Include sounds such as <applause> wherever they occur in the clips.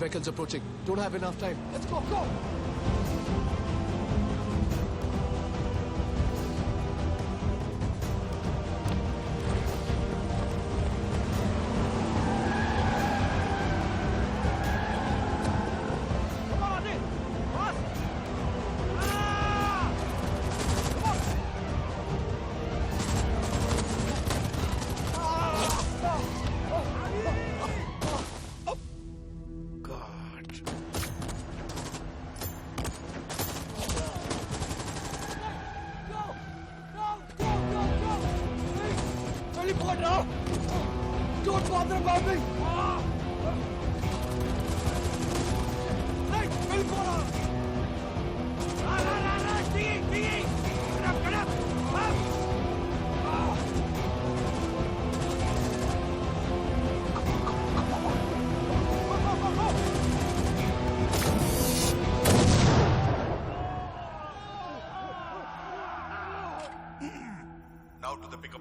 Vehicles approaching. Don't have enough time. Let's go, go!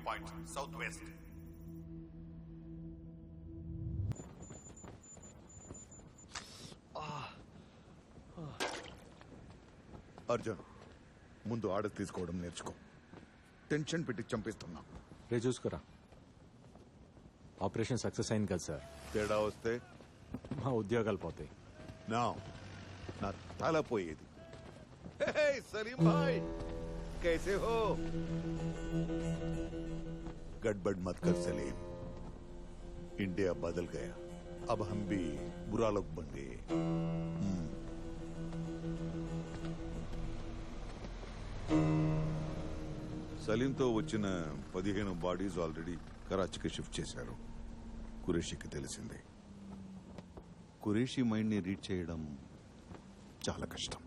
point, southwest. Arjun ముందు order తీసుకోవడం నేర్చుకో tension పెట్టి చంపిస్తున్నా రే చూసుకురా operation success అయింది కదా సార్ తేడా వస్తే మా ఉద్యోగాలు పోతాయి నా నా తల పోయేది హే, సలీం భాయ్ कैसे हो गड़बड़ मत कर सलीम इंडिया बदल गया अब हम भी बुरा लोग बन गए हम्म। సలీంతో వచ్చిన పదిహేను బాడీస్ ఆల్రెడీ కరాచీకి షిఫ్ట్ చేశారు కురేషికి తెలిసింది కురేషి మైండ్ని రీడ్ చేయడం చాలా కష్టం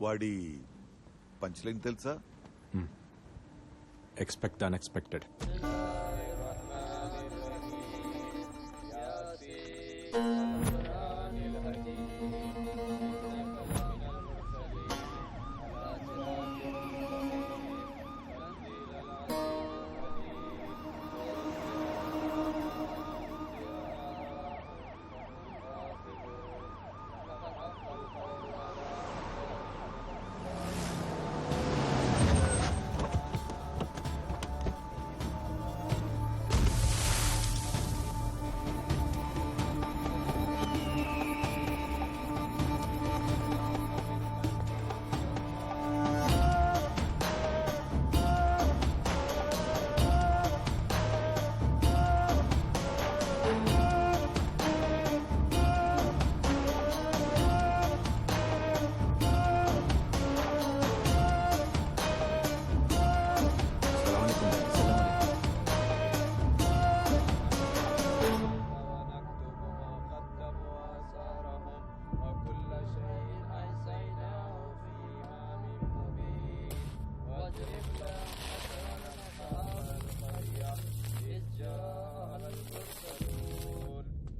వాడి పంచ్లైన్ తెలుసా Hmm. Expect the unexpected.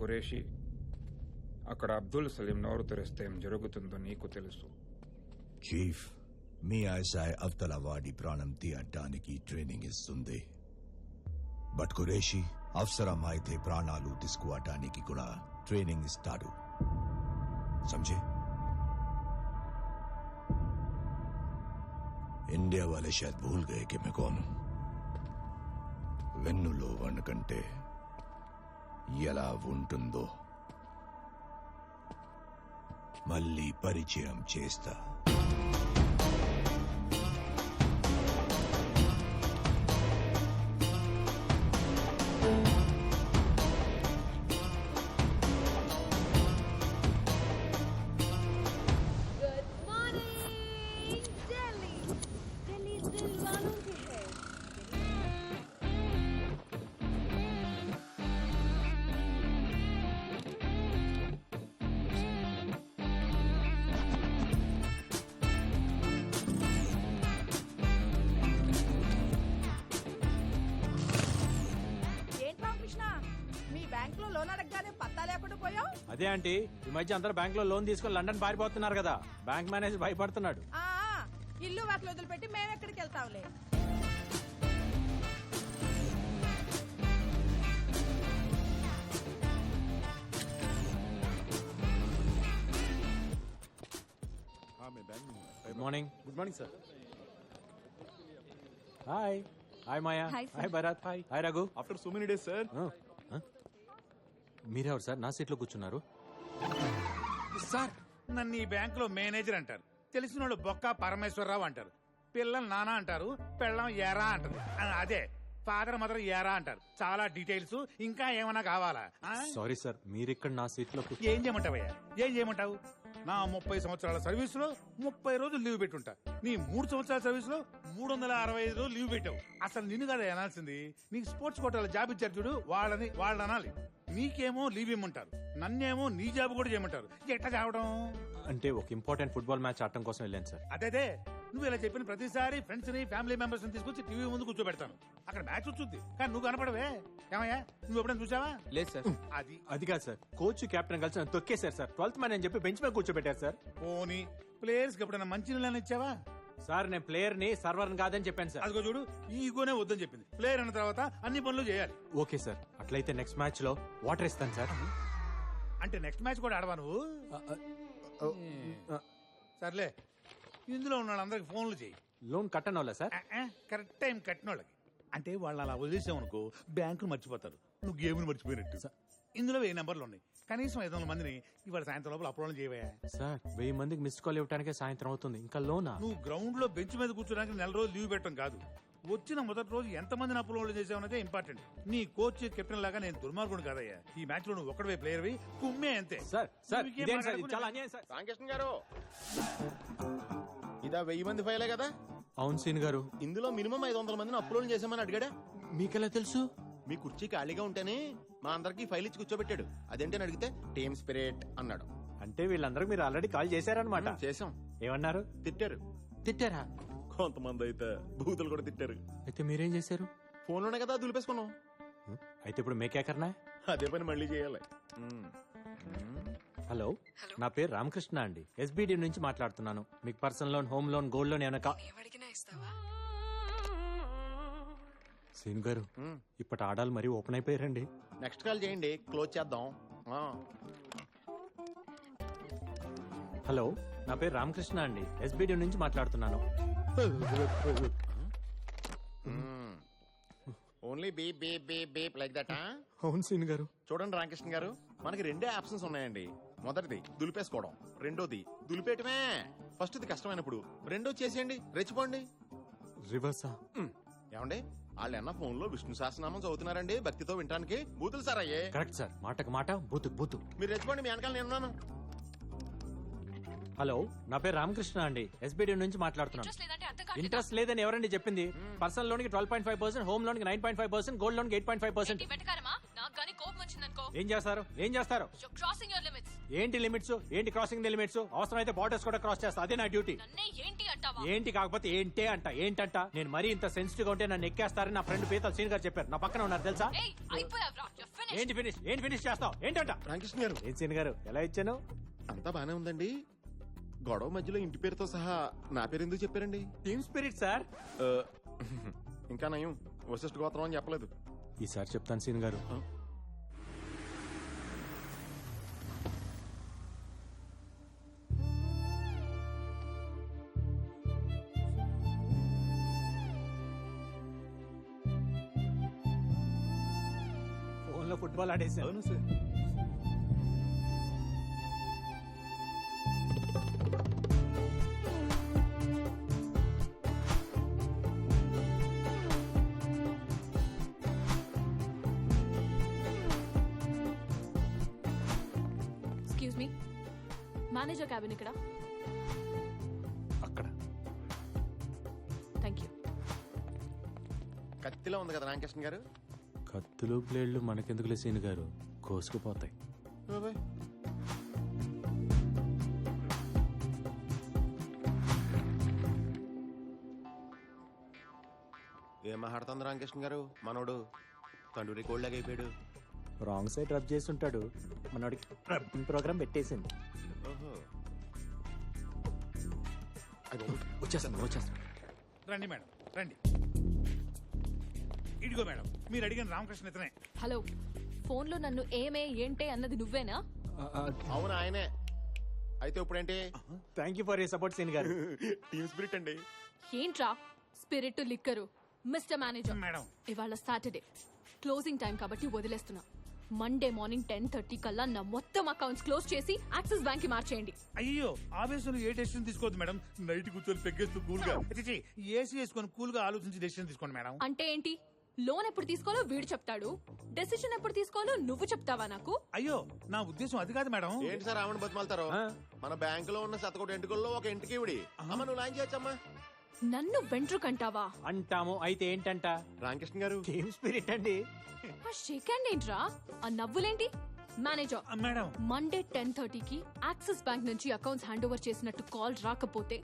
Qureshi అక్కడ అబ్దుల్ సలీం నోరు తెరిస్తే ఏం జరుగుతుందో నీకు తెలుసు. చీఫ్ మీ ఆశాయ్ అవతల వాడి ప్రాణం తీయటానికి ట్రైనింగ్ ఇస్తుంది. బట్ ఖురేషి అవసరం అయితే ప్రాణాలు తీసుకోవటానికి కూడా ట్రైనింగ్ ఇస్తాడు. సంజయ్? ఇండియా వాళ్ళే शायद భూల్ गए మెకోను. వెన్నులో వణకంటే ఎలా ఉంటుందో. మళ్ళీ పరిచయం చేస్తా. అదే ఆంటీ ఈ మధ్య అందరూ బ్యాంక్లో లోన్ తీసుకుని లండన్ పారిపోతున్నారు కదా. బ్యాంక్ మేనేజర్ భయపడుతున్నాడు. ఇల్లు వాకిలు వదిలిపెట్టి మేము ఎక్కడికి వెళ్తాంలే. Good morning good morning sir hi hi Maya Hi, sir. Hi Bharat hi hi Raghu after so many days sir మీరెవరు సార్ నా సీట్లో కూర్చున్నారు. సార్ నన్ను ఈ బ్యాంకులో మేనేజర్ అంటారు. తెలిసిన వాళ్ళు బొక్క పరమేశ్వరరావు అంటారు. పిల్లలు నానా అంటారు పెళ్ళం ఎరా అంటారు అదే ఫాదర్ మదర్ ఎరా అంటారు. చాలా డీటెయిల్స్ ఇంకా ఏమైనా కావాలా? సారీ సార్ మీరు ఇక్కడ నా సీట్లో ఏం చేయమంటావయ్యా? ఏం చేయమంటావు? నా ముప్పై సంవత్సరాల సర్వీస్లో ముప్పై రోజులు లీవ్ పెట్టుంటా. నీ మూడు సంవత్సరాల సర్వీస్లో మూడు వందల అరవై ఐదు రోజులు లీవ్ పెట్టావు. అసలు నిన్ను కదా అనాల్సింది. నీకు స్పోర్ట్స్ కోటాల జాబ్ ఇచ్చారు చూడు వాళ్ళని వాళ్ళని అనాలి. నీకేమో లీవ్ ఇమ్మంటారు. నన్నేమో నీ జాబ్ కూడా చేయమంటారు. ఎట్లా కావడం అంటే ఒక ఇంపార్టెంట్ ఫుట్బాల్ మ్యాచ్ ఆడటం కోసం వెళ్ళాను సార్. అదేదే నువ్వు ఇలా చెప్పిన ప్రతిసారి ఫ్రెండ్స్ని ఫ్యామిలీ మెంబర్స్ని తీసుకొచ్చి టీవీ ముందు కూర్చోబెడతాను. అక్కడ మ్యాచ్ వచ్చుద్ది. కానీ నువ్వు కనపడవే. ఏమయ్యా? నువ్వు ఎప్పుడైనా చూసావా? లేదు సార్. అది. అది కాదు సార్. కోచ్ కెప్టెన్ కలిసి నన్ను తొక్కేశారు సార్. ట్వెల్త్ మ్యాన్ అని చెప్పి బెంచ్ మీద కూర్చోబెట్టారు సార్. పోనీ. ప్లేయర్స్కి ఎప్పుడైనా మంచి నీళ్ళని ఇచ్చావా? సార్ నేను ప్లేయర్ని సర్వర్ కాదని చెప్పాను సార్. అదిగో చూడు ఈ ఈగోనే వద్దని చెప్పింది. ప్లేయర్ అన్న తర్వాత అన్ని పనులు చేయాలి. ఓకే సార్ అట్లయితే నెక్స్ట్ మ్యాచ్లో వాటర్ ఇస్తాను సార్. అంటే నెక్స్ట్ మ్యాచ్ కూడా ఆడవా నువ్వు? సర్లే ఇందులో ఉన్న వాళ్ళందరికి ఫోన్లు చేయి. లోన్ కట్టను వాళ్ళ సార్ కరెక్ట్ టైం కట్టిన వాళ్ళకి అంటే వాళ్ళు అలా వదిలేసామనుకో బ్యాంకులు మర్చిపోతారు. నువ్వు గేమ్ని మర్చిపోయినట్టు. ఇందులో వెయ్యి నెంబర్లు ఉన్నాయి? కనీసం ఐదు వందల మందిని ఇవాళ సాయంత్రం లోపల అప్లోడ్ చేయవా సార్ వెయ్యి మందికి మిస్ కాల్ ఇవ్వడానికే సాయంత్రం అవుతుంది. ఇంకా లోనా? నువ్వు గ్రౌండ్లో బెంచ్ మీద కూర్చోడానికి నెల రోజులు లీవ్ పెట్టడం కాదు. వచ్చిన మొదటి రోజు ఎంత మందిని అప్లోడ్ చేసావనేదే ఇంపార్టెంట్ నీ కోచ్ కెప్టెన్ లాగా నేను దుర్మార్గుడు కాదయ్యా. ఈ మ్యాచ్లో నువ్వు ఒక్కడవే ప్లేయర్ వి కుమ్మే అంతే. సార్ సార్ నువ్వు ఇంకేం ఇదేం సార్? ఇది మాట్లాడకు, చాలా నేను- అన్యాయం సార్. రామకృష్ణ గారు ఇదా వెయ్యి మంది ఫైలే కదా? అవును సీన్ గారు. ఇందులో మినిమం ఐదు వందల మందిని అప్లోడ్ చేసామని అడిగాడా? మీకెలా తెలుసు? మీ కుర్చీ ఖాళీగా ఉంటేనే మా అందరికి ఫైల్ ఇచ్చి కూర్చోబెట్టాడు. అదేంటని అడిగితే టీమ్ స్పిరిట్ అన్నాడు. అంటే వీళ్ళందరూ మీరు ఆల్రెడీ కాల్ చేశారనమాట చేసాం ఏమన్నారు? తిట్టారు. తిట్టారా? కొంతమంది అయితే బూతులు కూడా తిట్టారు. అయితే మీరేం చేశారు? ఫోన్లోనే కదా దులిపేసుకున్నాం. అయితే ఇప్పుడు మేకేకర్నా అదే పని మళ్ళీ చేయాలి. హలో నా పేరు రామకృష్ణ అండి. ఎస్బిడి నుంచి మాట్లాడుతున్నాను. మీకు personal loan home loan gold loan ఏమైనా సీన్ గారు. ఇప్పటి ఆడాలు మరీ ఓపెన్ అయిపోయారండి. నెక్స్ట్ కాల్ చేయండి క్లోజ్ చేద్దాం. హలో నా పేరు రామకృష్ణ అండి. ఎస్బిడి నుంచి మాట్లాడుతున్నాను. ఓన్లీ బీప్ లైక్ దట్ అవును సీన్ గారు. చూడండి రామకృష్ణ గారు మనకి రెండే ఆప్షన్స్ ఉన్నాయండి. మొదటిది దులిపేసుకోవడం రెండోది దులిపేయటమే. ఫస్ట్ ఇది కష్టమైనప్పుడు రెండో చేసేయండి రెచ్చిపోండి. రివర్సా. ఏమండి? వాళ్ళు ఎన్న ఫోన్లో విష్ణు సహస్రనామం చదువుతున్నారండి భక్తితో వినడానికి బూతులు సార్ అయ్యే. Correct sir. మాటకు మాట బూతు బూతు. మీరు రెచ్చిపోండి మీ వెనకాల నేనున్నాను హలో నా పేరు రామకృష్ణ అండి. ఎస్బిడి నుంచి మాట్లాడుతున్నాను. ఇంట్రెస్ట్ లేదని ఎవరండి చెప్పింది? పర్సనల్ లోన్కి twelve point five percent home లోన్కి nine point five percent gold లోన్కి ఎయిట్ పాయింట్ ఫైవ్ పర్సెంట్ ఏం చేస్తారు? ఏం చేస్తారు? క్రాసింగ్ యువర్ లిమిట్స్ ఏంటి లిమిట్స్ ఏంటి క్రాసింగ్ ది లిమిట్స్ అవసరమైతే బార్డర్స్ కూడా క్రాస్ చేస్తా. అదే నా డ్యూటీ ఏంటి ఏంటి కాకపోతే ఏంటే అంట. ఏంటంట? నేను మరీ ఇంత సెన్సిటివ్గా ఉంటే నన్ను ఎక్కేస్తారని నా ఫ్రెండ్ పీతల్ సీన్ గారు చెప్పారు. నా పక్కన ఉన్నారు తెలుసా? ఏంటి ఫినిష్ ఏంటి ఫినిష్ చేస్తావు? ఏంటంట? రామకృష్ణ గారు. ఏం సీన్ గారు? ఎలా ఇచ్చాను? అంతా బానే ఉందండి. గొడవ మధ్యలో ఇంటి పేరుతో సహా నా పేరు ఎందుకు చెప్పారండి? టీమ్ స్పిరిట్ సార్ ఆ, <laughs> ఇంకా నయం. వశిష్ఠ గోత్రం అని చెప్పలేదు. ఈసారి చెప్తాను సీన్ గారు. లో ఫుట్బాల్ ఆడేసాను అవును sir. Excuse me manager cabin ఇక్కడ. అక్కడ. థ్యాంక్ యూ కత్తిలో ఉంది కదా రామకృష్ణ గారు? కత్తులు బ్లేడ్లు మనకెందుకులే సీన్ గారు? కోసుకుపోతాయి. బాబాయ్. ఏం మాట్లాడుతుంది రామకృష్ణ గారు? మనోడు తండ్రి కోళ్ళగా అయిపోయాడు రాంగ్ సైడ్ రబ్ చేసి ఉంటాడు మనోడికి రబ్బింగ్ ప్రోగ్రామ్ పెట్టేసింది. ఓహో. వచ్చేస్తాను వచ్చేస్తాను. రండి మేడం రండి. ఇడిగో మేడం మీరు అడిగిన రామకృష్ణ ఇతనే. హలో ఫోన్లో నన్ను ఏమే ఏంటే అన్నది నువ్వేనా? అవును ఆయనే. అయితే ఇప్పుడేంటి? Thank you for you support scene గారు. <laughs> టీమ్ స్పిరిట్ అండి. ఏంట్రా? Spirit liquor. Mister manager madam. ఇవాళ సాటర్డే క్లోజింగ్ టైం కాబట్టి వదిలేస్తున్నా. మండే మార్నింగ్ టెన్ థర్టీ కల్లా నా మొత్తం అకౌంట్స్ క్లోజ్ చేసి యాక్సిస్ బ్యాంక్కి మార్చేయండి. అయ్యో ఆవేశంలో ఏ డెసిషన్ తీసుకోవద్దు మేడం. నైట్ కూర్చొని పెగ్గేస్తూ కూల్గా. ఏసీ వేసుకొని కూల్గా ఆలోచించి డెసిషన్ తీసుకోండి మేడం. అంటే ఏంటి? లోన్ ఎప్పుడు తీసుకోవాలో వీడు చెప్తాడు. డెసిషన్ ఎప్పుడు తీసుకోవాలో నువ్వు చెప్తావా నాకు? అయ్యో నా ఉద్దేశం అది కాదు మేడం. ఏంటి సార్ ఆమెను బతిమాలతారు? మన బ్యాంక్లో ఉన్న శతకోటి ఎంటుకల్లో ఒక ఇంటికి ఇవిడి. అమ్మ నువ్వు లాంచ్ చేయొచ్చమ్మా. నన్ను వెంట్రుకంటావా అంటాము అయితే ఏంటంట? రామకృష్ణ గారు. టీమ్ స్పిరిట్ అండి. ఆ షేక్ హ్యాండ్ ఏంట్రా? ఆ నవ్వులేంటి? Manager madam. మండే టెన్ థర్టీకి యాక్సిస్ బ్యాంక్ నుంచి అకౌంట్స్ హ్యాండ్ ఓవర్ చేసినట్టు కాల్ రాకపోతే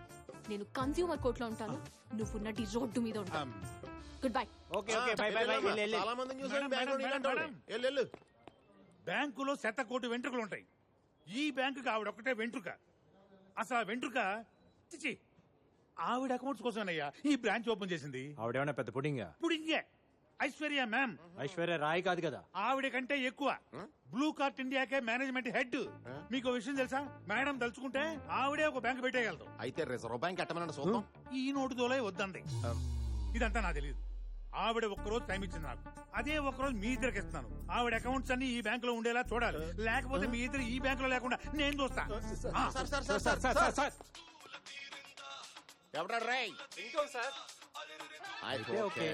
నేను కన్స్యూమర్ కోర్ట్లో ఉంటాను. నువ్వు నటి రోడ్డు మీద ఉంటాను good bye okay okay bye bye bye వెళ్ళి చాలా మందిని చూసాను మేడం, బ్యాంక్ మేడం, మేడం, వెళ్ళు వెళ్ళు బ్యాంకులో శత కోటి వెంట్రుకలు ఉంటాయి. ఈ బ్యాంకుకి ఆవిడ ఒకటే వెంట్రుక. అసలు ఆ వెంట్రుక చిచి ఆవిడ అకౌంట్స్ కోసమేనయ్యా ఈ బ్రాంచ్ ఓపెన్ చేసింది. ఆవిడేమన్నా పెద్ద పుడింగా? ఇప్పుడు ఇంకే ఐశ్వర్య మ్యామ్. ఐశ్వర్య రాయ్ కాదు కదా. ఆవిడ కంటే ఎక్కువ. బ్లూ కార్ట్ ఇండియాకే మేనేజ్మెంట్ హెడ్. మీకు విషయం తెలుసా? మేడం తలుచుకుంటే ఆవిడే ఒక బ్యాంక్ పెట్టేయగలదు. అయితే రిజర్వ్ బ్యాంక్ చూద్దాం. ఈ నోటు దోలే వద్దంది. ఇదంతా నాకు తెలియదు ఆవిడ ఒక్కరోజు టైం ఇచ్చింది నాకు. అదే ఒక్కరోజు మీ ఇద్దరికి ఇస్తున్నాను. ఆవిడ అకౌంట్స్ అన్ని ఈ బ్యాంక్లో ఉండేలా చూడాలి. లేకపోతే మీ ఇద్దరు ఈ బ్యాంక్లో లేకుండా నేను చూస్తా. ఆ, sir sir sir sir sir sir sir ఎవడా రై ఇంకో సార్ అయితే ఓకే.